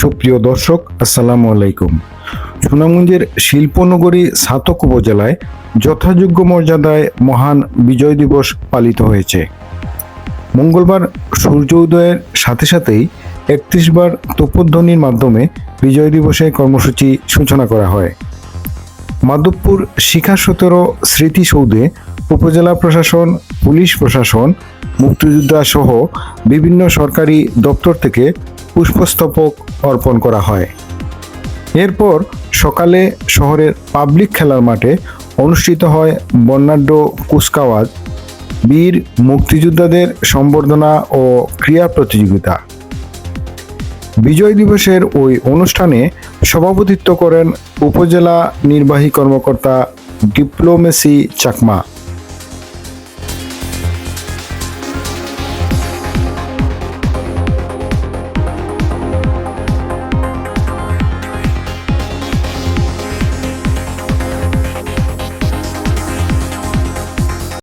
সুপ্রিয় দর্শক, আসসালামু আলাইকুম। সুনামগঞ্জের শিল্পনগরী সাতক উপজেলায় যথাযোগ্য মর্যাদায় মহান বিজয় দিবস পালিত হয়েছে। মঙ্গলবার সূর্য উদয়ের সাথে সাথেই একত্রিশ বার তোপধ্বনির মাধ্যমে বিজয় দিবসের কর্মসূচি সূচনা করা হয়। মাধবপুর শিখা সতেরো স্মৃতিসৌধে উপজেলা প্রশাসন, পুলিশ প্রশাসন মুক্তিযোদ্ধা সহ বিভিন্ন সরকারি দপ্তর থেকে পুষ্পস্তবক অর্পণ করা হয়। এরপর সকালে শহরের পাবলিক খেলার মাঠে অনুষ্ঠিত হয় বর্ণাঢ্য কুচকাওয়াজ, বীর মুক্তিযোদ্ধাদের সম্বর্ধনা ও ক্রীড়া প্রতিযোগিতা। বিজয় দিবসের ওই অনুষ্ঠানে সভাপতিত্ব করেন উপজেলা নির্বাহী কর্মকর্তা ডিপ্লোমেসি চাকমা।